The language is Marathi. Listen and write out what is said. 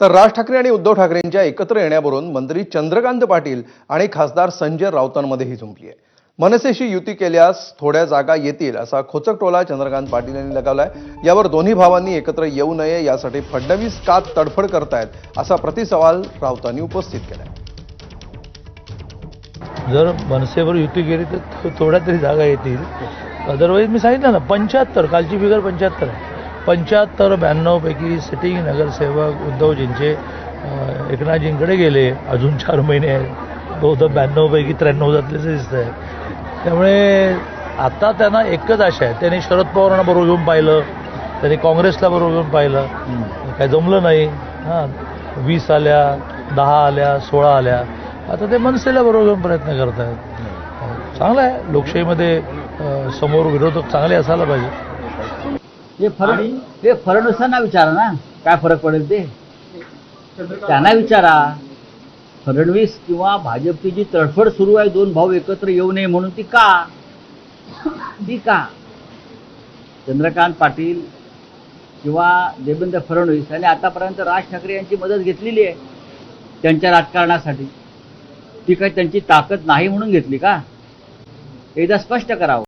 तर राज ठाकरे आणि उद्धव ठाकरेंच्या एकत्र येण्यावरून मंत्री चंद्रकांत पाटील आणि खासदार संजय राऊतांमध्येही झुंपली आहे. मनसेशी युती केल्यास थोड्या जागा येतील असा खोचक टोला चंद्रकांत पाटील यांनी लगावलाय. यावर दोन्ही भावांनी एकत्र येऊ नये यासाठी फडणवीस का तडफड करतायत असा प्रतिसवाल राऊतांनी उपस्थित केलाय. जर मनसेवर युती केली तर थोड्या तरी जागा येतील. अदरवाईज मी सांगितलं ना पंच्याहत्तर कालची फिगर पंच्याहत्तर आहे. पंच्याहत्तर ब्याण्णवपैकी सिटिंग नगरसेवक उद्धवजींचे एकनाथजींकडे गेले. अजून चार महिने आहेत. ब्याण्णवपैकी त्र्याण्णव जातलेच दिसत आहे त्यामुळे आता त्यांना एकच आशा आहे. त्यांनी शरद पवारांना बरोबर घेऊन पाहिलं. त्यांनी काँग्रेसला बरोबर घेऊन पाहिलं. काय जमलं नाही. हां वीस आल्या दहा आल्या सोळा आल्या. आता ते मनसेला बरोबर घेऊन प्रयत्न करत आहेत चांगलं आहे. लोकशाहीमध्ये समोर विरोधक चांगले असायला पाहिजे. हे फरक हे फडणवीसांना विचारा ना. काय फरक पडेल ते? त्यांना विचारा. फडणवीस किंवा भाजपची जी तडफड सुरू आहे दोन भाऊ एकत्र येऊ नये म्हणून ती का? ती का? चंद्रकांत पाटील किंवा देवेंद्र फडणवीस यांनी आतापर्यंत राज ठाकरे यांची मदत घेतलेली आहे त्यांच्या राजकारणासाठी. ती काही त्यांची ताकद नाही म्हणून घेतली का? एकदा स्पष्ट करावं.